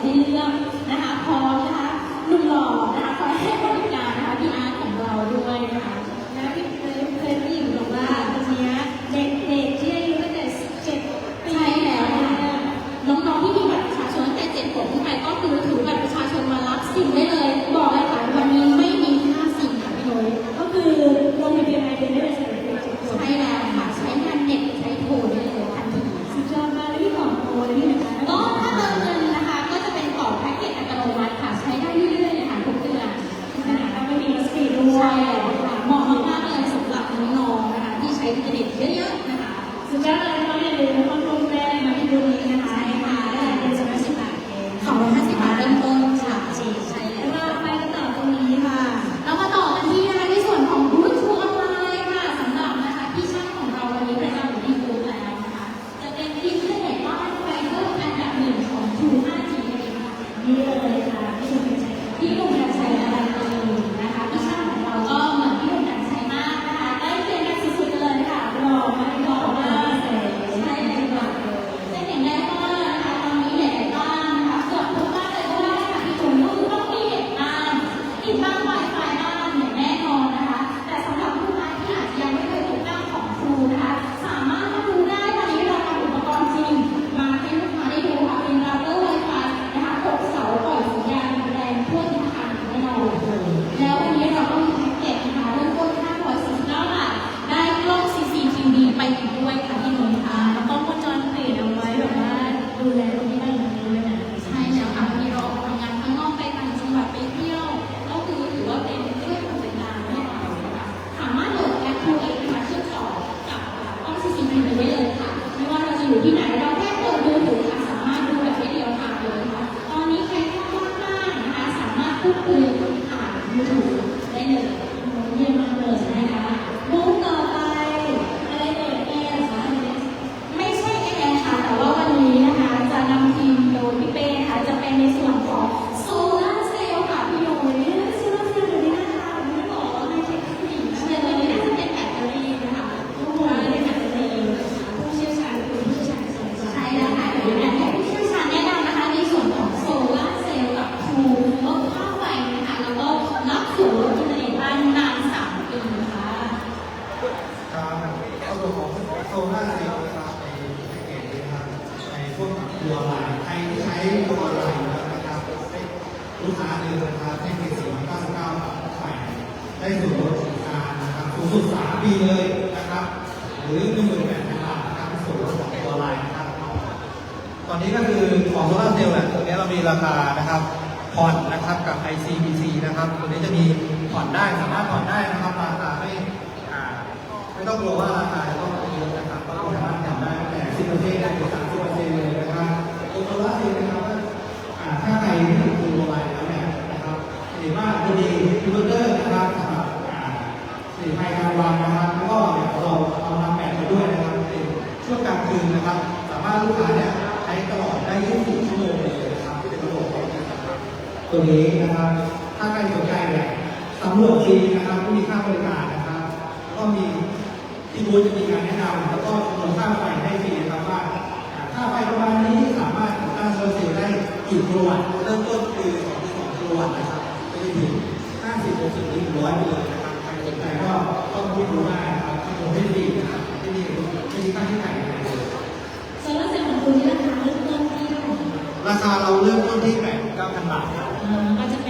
ให้เลือกนะคะพร้อมนะคะหนุ่มหล่อนะคะคอยให้บริ ตัวนี้นะครับ ถ้าใครสนใจเนี่ยสำรวจทีนะครับไม่มีค่าบริการนะครับ ก็มีที่บูธจะมีการแนะนำแล้วก็คำนวณค่าไฟให้ฟรีนะครับว่าค่าไฟประมาณนี้สามารถตั้งโซลเซลลได้กี่กิโลวัตต์เริ่มต้นคือ2.2กิโลวัตต์นะครับไปถึง50 60ถึง100ไปเลยนะครับใครสนใจก็ต้องพิจารณาครับคำนวณให้ดีนะครับไม่มีไม่มีค่าใช้จ่ายอะไรเลยโซลาเซลล์งที่ราคาเริ่มต้นที่ราคาเราเริ่มต้นที่8 9,000บาทครับ 我们明这个。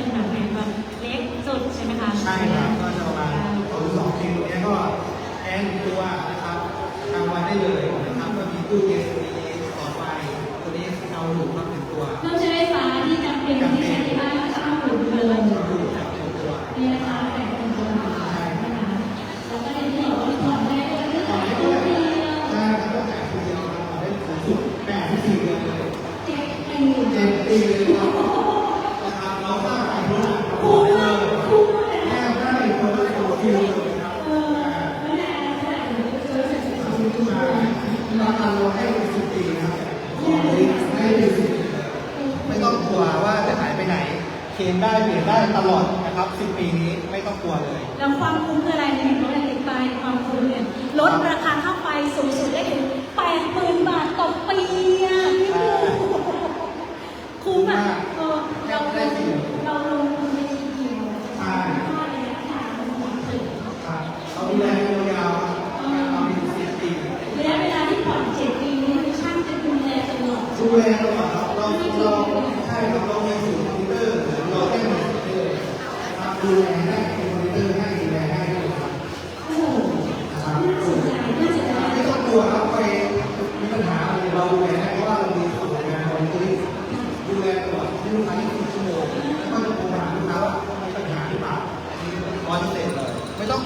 เกณฑ์ได้เปลี่ยนได้ตลอดนะครับ10ปีนี้ไม่ต้องกลัวเลย แล้วความคุ้มคืออะไรเห็นรถติดไปความคุ้มเนี่ยลดราคาค่าไฟสูงสุดได้ถึง8ปดหมื่น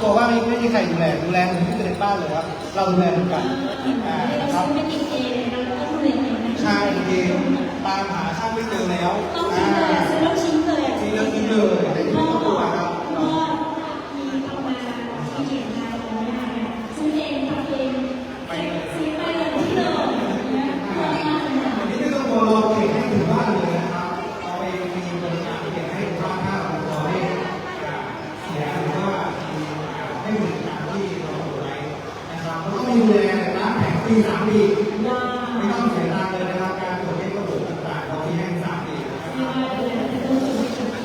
ตัวว่าไม่ไม่มีใครดูแลดูแลเหมือนที่เป็นบ้านเลยว่าเราดูแลเหมือนกันครับใช่เองตามหาช่างไม่เจอแล้วต้องดูแลซื้อลูชิ้นเลยซื้อชิ้นเลย ปีสามปีไม่ต้องเสียตังเลยนะครับ การตรวจเช็คระบบต่างๆเรามีให้สามปีไม่รับ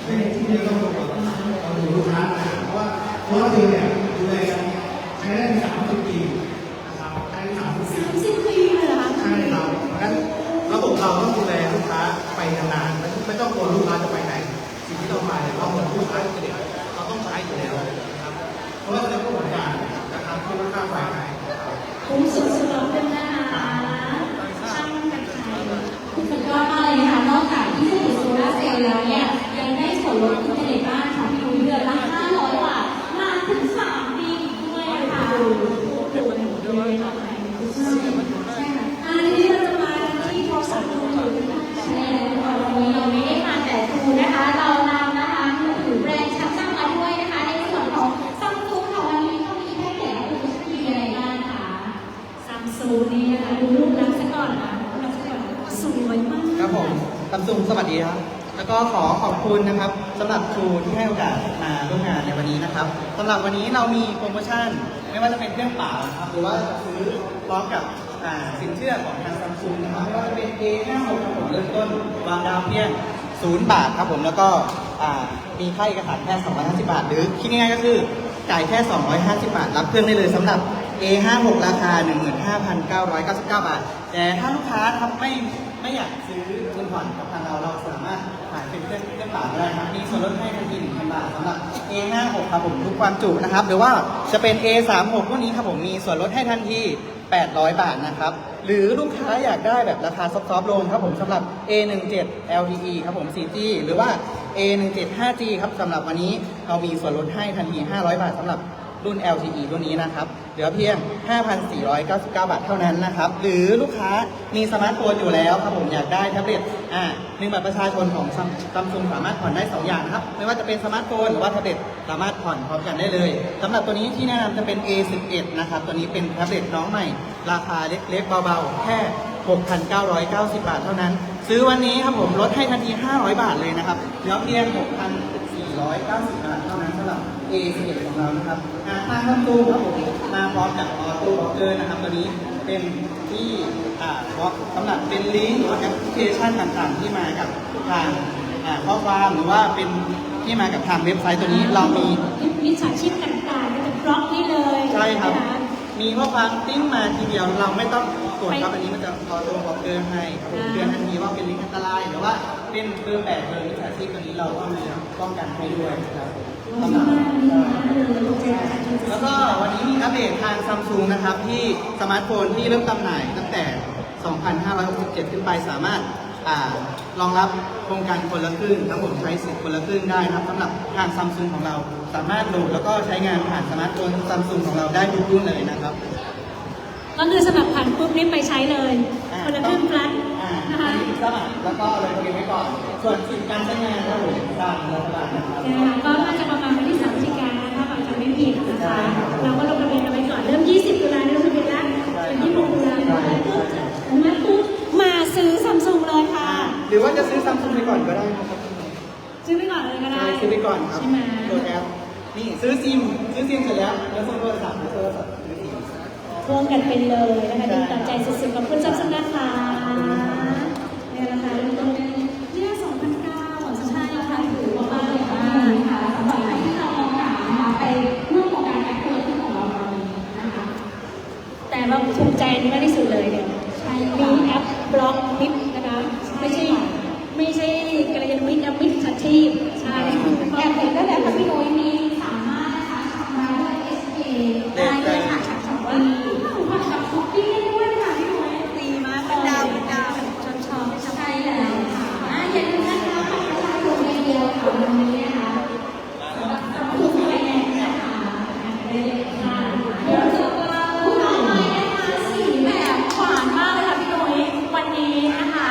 ในที่เดียวก็ตรวจต้องดูลูกค้านะเพราะว่าเพราะว่าคือเนี่ย มสวัสดีครับ แล้วก็ขอขอบคุณนะครับสำหรับครูที่ให้โอกาสมาร่วมงานในวันนี้นะครับสำหรับวันนี้เรามีโปรโมชั่น ไม่ว่าจะเป็นเครื่องเป่านะครับหรือว่าซื้อพร้อมกับสินเชื่อของทางซัมซุงนะครับไม่ว่าจะเป็น A56 ครับผมเริ่มต้นวางดาวเพียงศูนย์บาทครับผมแล้วก็มีค่าเอกสารแค่ 250 บาท หรือคิดง่ายๆก็คือจ่ายแค่ 250 บาท รับเครื่องได้เลยสำหรับ A56 ราคา 15,999 บาท แต่ถ้าลูกค้าทำไม่ไม่อยากซื้อเงินผ่อนกับ กาก็ไครับมีส่วนลดให้ทันที1,000 บาทสำหรับ A56 ครับผมทุกความจุนะครับ หรือว่าจะเป็น A36 พวกนี้ครับผมมีส่วนลดให้ทันที 800 บาทนะครับ หรือลูกค้าอยากได้แบบราคาซอฟๆลงครับผมสำหรับ A17 LTE ครับผม 4G หรือว่า A17 5G ครับสำหรับวันนี้เรามีส่วนลดให้ทันที 500 บาทสำหรับรุ่น LTE รุ่นนี้นะครับ เหลือเพียง 5,499 บาทเท่านั้นนะครับ หรือลูกค้ามีสมาร์ทโฟนอยู่แล้วครับผมอยากได้แท็บเล็ตอ่าหนึ่งบัตรประชาชนของซัมซุงสามารถผ่อนได้ 2 อย่างนะครับ ไม่ว่าจะเป็นสมาร์ทโฟนหรือว่าแท็บเล็ตสามารถผ่อนพร้อมกันได้เลยสำหรับตัวนี้ที่แนะนำจะเป็น A11 นะครับ ตัวนี้เป็นแท็บเล็ตน้องใหม่ ราคาเล็กๆเบาๆ แค่ 6,990 บาทเท่านั้น ซื้อวันนี้ครับผมลดให้ทันที 500 บาทเลยนะครับเหลือเพียง 6,490 บาทเท่านั้นสำหรับ A11 ของเรานะครับอ่าทางซัมซุงครับผมมาพร้อมกับออโต้บล็อกเกอร์นะครับตัวนี้เป็นที่อ่าบล็อกสำหรับเป็นลิงก์หรือแอปพลิเคชันต่างๆ ที่มากับทางข้อความหรือว่าเป็นที่มากับทางเว็บไซต์ตัวนี้เรามีมิจฉาชีพต่างๆก็จะบล็อกนี่เลยใช่ครับ มีข้อความติ้งมาทีเดียวเราไม่ต้องกดครับอันนี้มันจะออโต้บล็อกเกอร์ให้ครับผมอ่าเตือนทันทีว่าเป็นลิงก์อันตรายหรือว่าเป็นเบอร์แปดเบอร์มิจฉาชีพตัวนี้เราก็มีป้องกันให้ด้วยครับ แล้วก็วันนี้มีอัปเดตทางซัมซุงนะครับ ที่สมาร์ทโฟนที่เริ่มจำหน่ายตั้งแต่ 2,567 ขึ้นไปสามารถอ่ารองรับโครงการคนละครึ่งทั้งหมดใช้สิทธิ์คนละครึ่งได้นะครับสำหรับทางซัมซุงของเราสามารถโหลดแล้วก็ใช้งานผ่านสมาร์ทโฟนซัมซุงของเราได้ทุกรุ่นเลยนะครับ ก็คือสมัครผ่านปุ๊บนี่ไปใช้เลยอ่าคนละครึ่งพลัส อ่านะคะสมัครแล้วก็ลงทะเบียนไว้ก่อน ส่วนสิทธิการใช้งานครับผมตามรัฐบาลนะครับนะคะก็น่าจะประมาณวันที่3พฤศจิกายนนะคะบางจะไม่ผิดนะคะ เราก็ลงทะเบียนกันไว้ก่อน เริ่ม 20 ตุลาเนี่ยลงทะเบียนแล้ววันที่6ตุลาเนี่ยมาปุ๊บมาซื้อซัมซุงเลยค่ะ หรือว่าจะซื้อซัมซุงไปก่อนก็ได้นะครับซื้อไปก่อนเลยก็ได้ใช่ซื้อไปก่อนครับใช่ไหมโหลดแอปนี่ซื้อซิมซื้อซิมเสร็จแล้วแล้วส่งโทรศัพท์แล้วโทรศัพท์ซื้อซิมพ่วงกันไปเลยนะคะดีต่อใจสุดๆขอบคุณซัมซุงนะคะเนี่ยนะคะเริ่มต้นเนี่ย2,900ใช่ค่ะถือว่าบ้านเลยค่ะค่ะสำหรับใครที่เราลองหานะคะไปร่วมโครงการแอปเปิลที่ของเราตอนนี้นะคะ แต่ว่าภูมิใจอันนี้มากที่สุดเลยเนี่ยใช่มีแอปบล็อกมิดนะคะ ไม่ใช่ไม่ใช่กัลยาณมิตรนะมิตรชัชีพใช่แอบเห็นได้แล้วค่ะพี่นุ้ยมีสามารถนะคะชำระด้วย SK ได้เลยค่ะชำระว่ากับคุกกี้ได้ด้วยค่ะพี่นุ้ยตีมากเป็นดาวเป็นดาวชอบชอบใช่แล้วค่ะอะอย่าลืมนะคะบัตรประชาชนใบเดียวค่ะวันนี้นะคะสำหรับสำหรับผู้ใช้แรงนะคะได้เลยค่ะเดี๋ยวจะมาผู้ต่อไปนะคะสีแบบหวานมากเลยค่ะพี่นุ้ยวันนี้นะคะ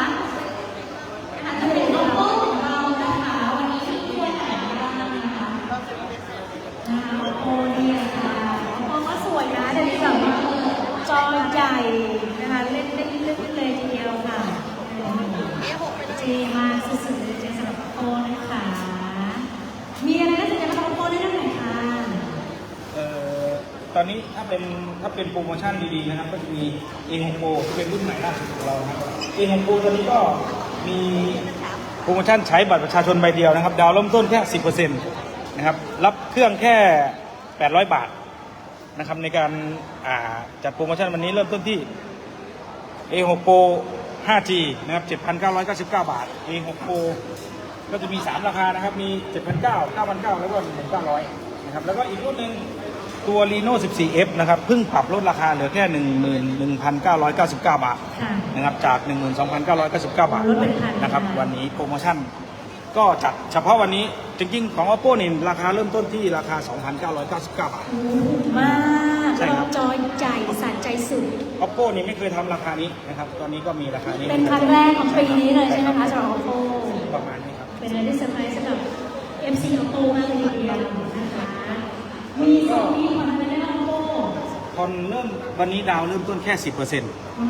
อาจจะเป็นโลโก้ของเรานะคะ วันนี้มีตัวไหนบ้างนะคะนะคะโอ้เนี่ยค่ะโอ้ก็สวยนะเดี๋ยวนี้แบบว่าจอใหญ่นะคะเล่นเล่นลึกเลยทีเดียวค่ะเจมากสุดๆเลยเจสำหรับโอ้นะคะ มีอะไรน่าสนใจมาทำโอ้ได้ด้านไหนคะ เอ่อ ตอนนี้ถ้าเป็นถ้าเป็นโปรโมชั่นดีๆนะครับก็จะมี A6 Pro ที่เป็นรุ่นใหม่ล่าสุดของเรานะครับ A6 Pro ตอนนี้ก็มีโปรโมชั่นใช้บัตรประชาชนใบเดียวนะครับ ดาวเริ่มต้นแค่ 10%นะครับรับเครื่องแค่ 800 บาทนะครับในการาจัดโปรโมชั่นวันนี้เริ่มต้นที่ A6 Pro 5G นะครับ 7,999 บาท A6 Pro ก็จะมี 3 ราคานะครับ มี 7,900 9,900 แล้วก็ 1,900 นะครับ แล้วก็อีกรุ่นหนึ่ง ตัว Reno 14F นะครับเพิ่งปรับลดราคาเหลือแค่ 11,999 บาทค่ะ นะครับจาก 12,999 บาทลดเป็นพันนะครับค่ะ วันนี้โปรโมชั่น ก็จัดเฉพาะวันนี้จริงๆ ของ Oppo นี่ราคาเริ่มต้นที่ราคา 2,999 บาทมากใช่ครับ จอยใจสานใจสุด Oppo นี่ไม่เคยทำราคานี้นะครับตอนนี้ก็มีราคานี้เป็นครั้งแรกของปีนี้เลยใช่ไหมคะสำหรับ Oppo ประมาณนี้ครับ เป็นอะไรที่เซอร์ไพรส์สำหรับ MC Oppo มากเลยทีเดียวนะคะ มีสองมีคนเป็นได้ Oppo ผ่อนเริ่มวันนี้ดาวน์เริ่มต้นแค่ 10%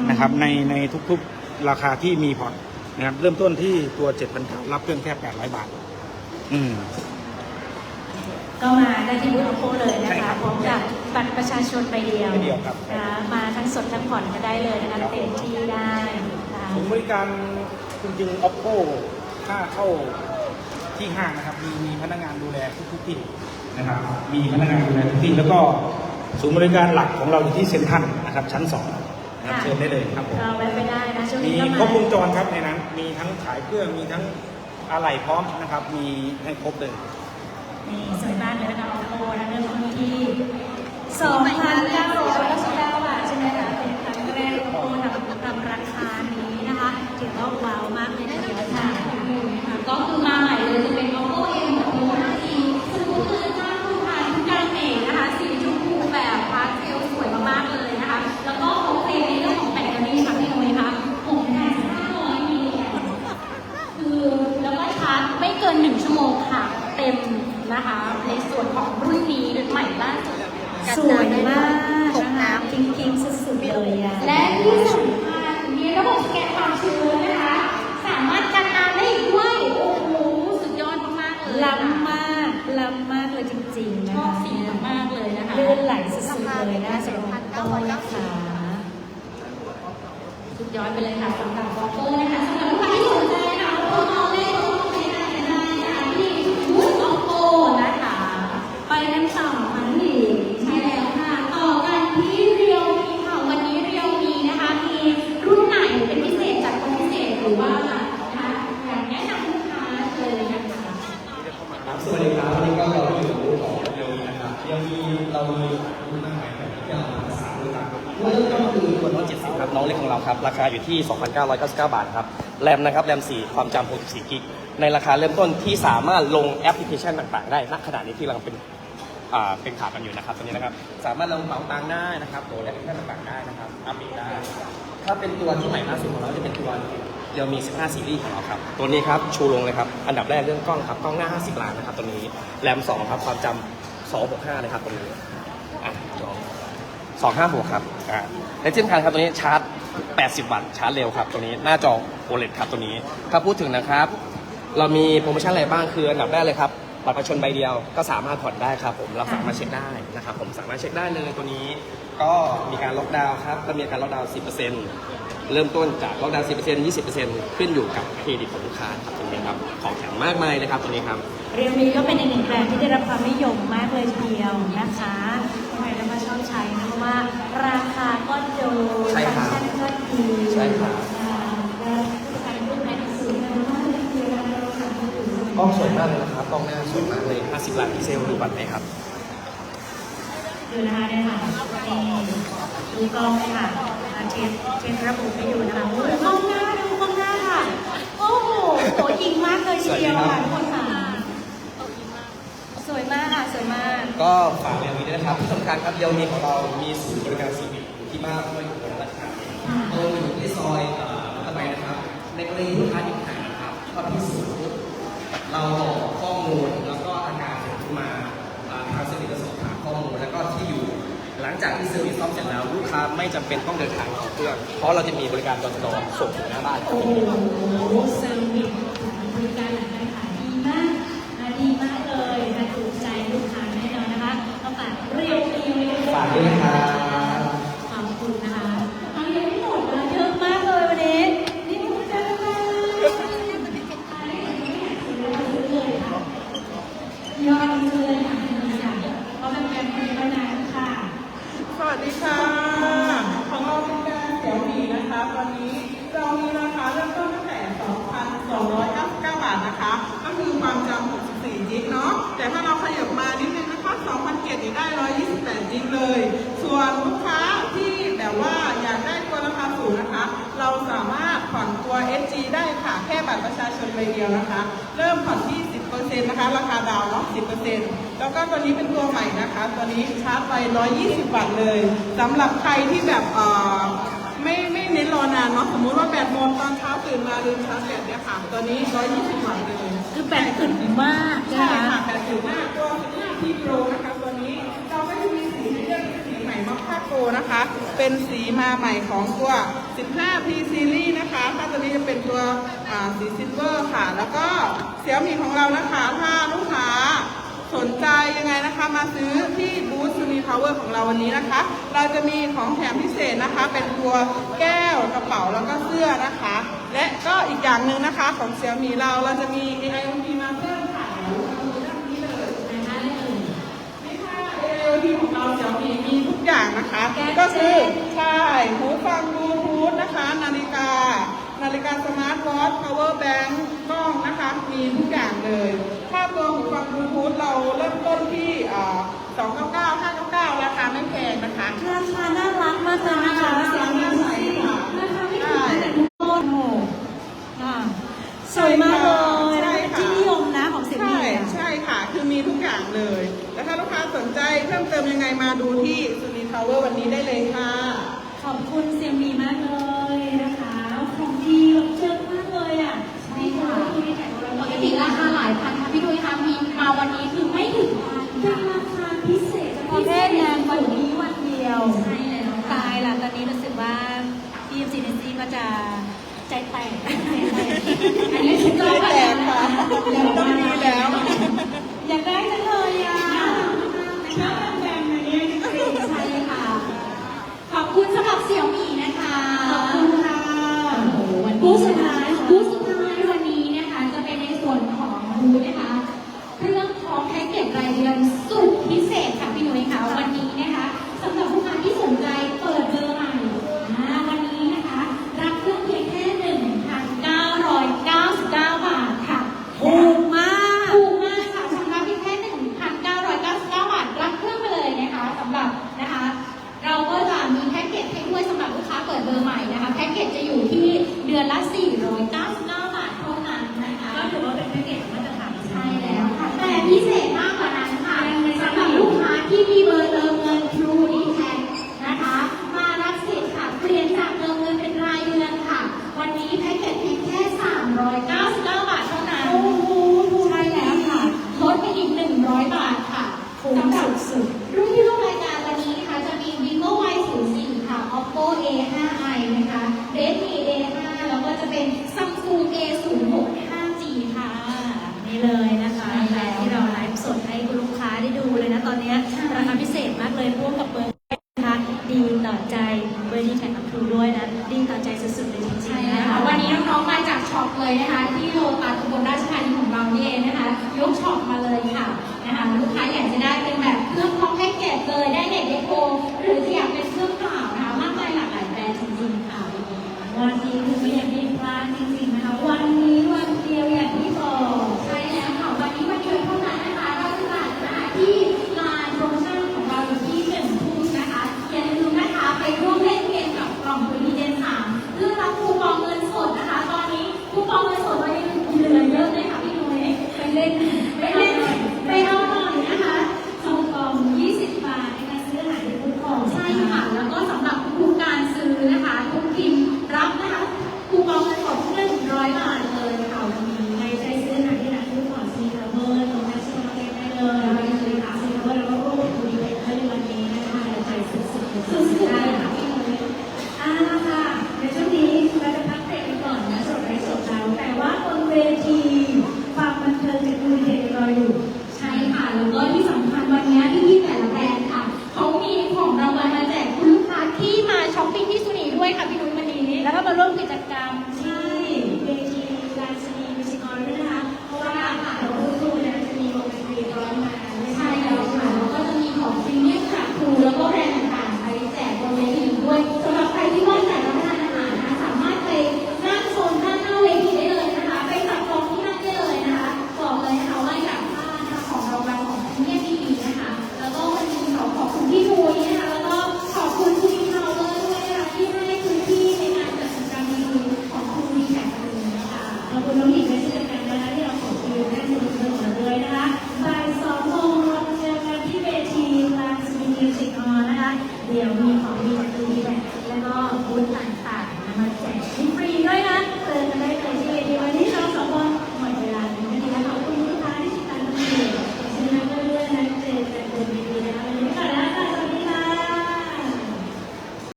นะครับในในทุกๆราคาที่มีผ่อนนะครับเริ่มต้นที่ตัว7,900รับเครื่องแค่ 800 บาท อืม ก็มาได้ที่บูธ Oppo เลยนะใช่ครัคะบพร้อมกับบัตรประชาชนใบเดียวใบเดียวครับนะคะมาทั้งสดทั้งผ่อนก็ได้เลยนะคะเต็มที่ได้นะคะศูนย์บริการจริงๆ oppo ถ้าเข้าที่ห้างนะครับ มีมีพนักงานดูแลทุกทุกๆที่ นะครับมีพนักงานดูแลทุกที่แล้วก็ศูนย์บริการหลักของเราอยู่ที่เซ็นทรัลนะครับชั้นสองนะครับเชิญได้เลยครับผม เราแวะไปได้นะช่วงมีนี้ก็มาครบวงจรครับในนั้น มีทั้งขายเครื่อง มีทั้งอะไหล่พร้อมนะครับ มีให้ครบเลย นี่สวยมากเลยนะคะ Oppo นะเริ่มต้นที่2,999บาทใช่ไหมคะเป็นครั้งแรก Oppo ทำทำราคานี้นะคะถือว่าว้าวมากเลยทีเดียวค่ะ ก็คือมาใหม่เลยจะเป็น oppo a 6 5 g สมมติคือจ้าคุณทานทุกการเมกนะคะ สีชมพูแบบพาสเทลสวยมากๆเลยนะคะ แล้วก็เขาเคลมในเรื่องของแบตเตอรี่ค่ะพี่นุ้ยคะ6,500มิลลิแอมป์คือแล้วก็ชาร์จไม่เกิน 1 ชั่วโมงค่ะ เต็ม นะคะ ในส่วนของรุ่นนี้ใหม่ล่าสุดสวยมากนะคะพิงพิงสุดๆเลยอะและที่สำคัญมีระบบสแกนความชื้นนะคะ สามารถกันน้ำได้อีกด้วยโอ้โหสุดยอดมากๆเลยล้ำมากล้ำมากเลยจริงๆชนะอบคะสีมากๆเลยนะคะ ลื่นไหลสุดๆเลยนะสำหรับโต้นะคะ สุดยอดไปเลยค่ะสำหรับ ที่ 2,999 บาทครับ แรมนะครับ แรม 4 ความจำ64กิก ในราคาเริ่มต้นที่สามารถลงแอปพลิเคชันต่างๆ ได้ ณ ขณะนี้ที่กำลังเป็นอ่าเป็นขากันอยู่นะครับตัวนี้นะครับ สามารถลงเป๋าตังค์ได้นะครับโหลดแอปพลิเคชันต่างๆ ได้นะครับ อัปเดตได้ ถ้าเป็นตัวที่ใหม่ล่าสุดของเราจะเป็นตัวเรียวมี 15 ซีรีส์ของเราครับ ตัวนี้ครับ ชูลงเลยครับ อันดับแรกเรื่องกล้องครับ กล้องหน้า 50 ล้านนะครับ ตัวนี้ แรม 2 ครับ ความจำ265 เลยครับตัวนี้อะจอสองห้าหกครับอ่าและที่สำคัญครับตัวนี้ชาร์จ 80 วัตต์ชาร์จเร็วครับตัวนี้หน้าจอ OLED ครับตัวนี้ ถ้าพูดถึงนะครับ เรามีโปรโมชั่นอะไรบ้างคืออันดับแรกเลยครับบัตรประชาชนใบเดียวก็สามารถผ่อนได้ครับผมเราสามารถเช็คได้นะครับผมสามารถเช็คได้เลยตัวนี้ ก็มีการล็อกดาวน์ครับก็มีการล็อกดาวน์ 10%เริ่มต้นจากล็อกดาวน์ 10% 20%ขึ้นอยู่กับเครดิตของลูกค้าครับตรงนี้ครับของแถมมากมายเลยครับตัวนี้ครับ เรียวมีก็เป็นอีกหนึ่งแบรนด์ที่ได้รับความนิยมมากเลยทีเดียวนะคะทำไมเรามาชอบใช้นะเพราะว่าราคาก็โดนใช่ครับฟังก์ชันก็ดี ใช่ครับอ่าและผู้ขายรูปแบบสวยงามมากเลยทีเดียวนะเราสามารถดูกล้องสวยมากเลยนะครับกล้องหน้าสวยมากเลย 50 ล้านพิกเซลดูบัตรไหมครับดูนะคะเนี่ยค่ะนี่ดูกล้องเลยค่ะอ่าเช็ดเช็ดระบบให้ดูนะคะโอ้ยกล้องหน้าดูกล้องหน้าค่ะ โอ้โหโหยิงมากเลยทีเดียวค่ะทุกคนค่ะสวยมากค่ะสวยมาก ก็ฝากเรียนมีด้วยนะครับที่สำคัญครับเดียวมีของเรามีศูนย์บริการซีวิอยู่ที่บ้านด้วยอยู่บนราชการเออ อยู่ที่ซอยเอ่อทำไมนะครับในกรณีลูกค้าติดขัดนะครับก็พิสูจน์เราบอกข้อมูลแล้วก็อาการเสร็จมาอ่าทางเซอร์วิสจะสอบถามข้อมูลแล้วก็ที่อยู่ หลังจากที่เซอร์วิสซ่อมเสร็จแล้วลูกค้าไม่จำเป็นต้องเดินทางเข้าเครื่องเพราะเราจะมีบริการจอจอส่งถึงหน้าบ้าน โอ้โหเซอร์วิสบริการหลังการขายดีมากนะดีมากเลยนะถูกใจลูกค้าแน่นอนนะคะต้องฝากเรียวมีไว้ด้วย ฝากด้วยนะครับ ขอบคุณนะคะเอายังไม่หมดนะเยอะมากเลยวันนี้นี่คุณเจอกันยอดเลยค่ะเพราะเป็นแบรนด์ที่มานานค่ะ สวัสดีค่ะ ของเราเป็นแบรนด์เสี่ยวหมี่นะคะ วันนี้เรามีราคาเริ่มต้นตั้งแต่ 2,299 บาทนะคะ ก็คือความจำ64จิกเนาะ แต่ถ้าเราขยับมานิดนึงนะคะ2,007นี่ได้ 128จิกเลย ส่วนลูกค้าที่แบบว่าอยากได้ตัวราคาสูงนะคะ เราสามารถผ่อนตัว SG ได้ค่ะ แค่บัตรประชาชนใบเดียวนะคะ เริ่มผ่อนที่ 10%นะคะ ราคาดาวน์เนาะ 10%แล้วก็ตัวนี้เป็นตัวใหม่นะคะ ตัวนี้ชาร์จไฟ120วัตต์เลยสำหรับใครที่แบบเอ่อไม่ไม่เน้นรอนานเนาะ สมมุติว่าแบตหมดตอนเช้าตื่นมาลืมชาร์จแบตเนี่ยค่ะ ตัวนี้ 120วัตต์เลยคือแบตขึ้นมากนะใช่คะค่ะแบตถึงมากตัว15 T Pro นะคะ โกนะคะ เป็นสีมาใหม่ของตัว 15 P Series นะคะถ้าตัวนี้จะเป็นตัวสีซิลเวอร์ค่ะ แล้วก็เสี่ยมีของเรานะคะ ถ้าลูกค้าสนใจยังไงนะคะมาซื้อที่บูธซูนีพาวเวอร์ของเราวันนี้นะคะ เราจะมีของแถมพิเศษนะคะ เป็นตัวแก้วกระเป๋าแล้วก็เสื้อนะคะ และก็อีกอย่างหนึ่งนะคะของเสี่ยมีเราเราจะมี AIoT มาเอที่ของเราเดี๋ยวมีมีทุกอย่างนะคะ ก็คือใช่หูฟังบลูทูธนะคะ นาฬิกา นาฬิกาสมาร์ทวอทช์ power bank กล้องนะคะ มีทุกอย่างเลย ถ้าตัวหูฟังบลูทูธเราเริ่มต้นที่สองเก้าเก้าห้ราคาไม่แพงนะคะราคาน่ารักมากเลยนะคะเสียงดีใสค่ะสวยมากเลยที่นิยมนะของเสียงดีใช่ค่ะ คือมีทุกอย่างเลย สนใจเพิ่มเติมยังไงมาดูที่สุนีทาวเวอร์วันนี้ได้เลยค่ะ ขอบคุณเซียมดีมากเลย เลยร่วมกับเบอร์นะคะดีต่อใจเบอร์นี้แข่งกับครูด้วยนะดีต่อใจสุดๆเลยจริงๆนะคะวันนี้น้องๆมาจากช็อปเลยนะคะ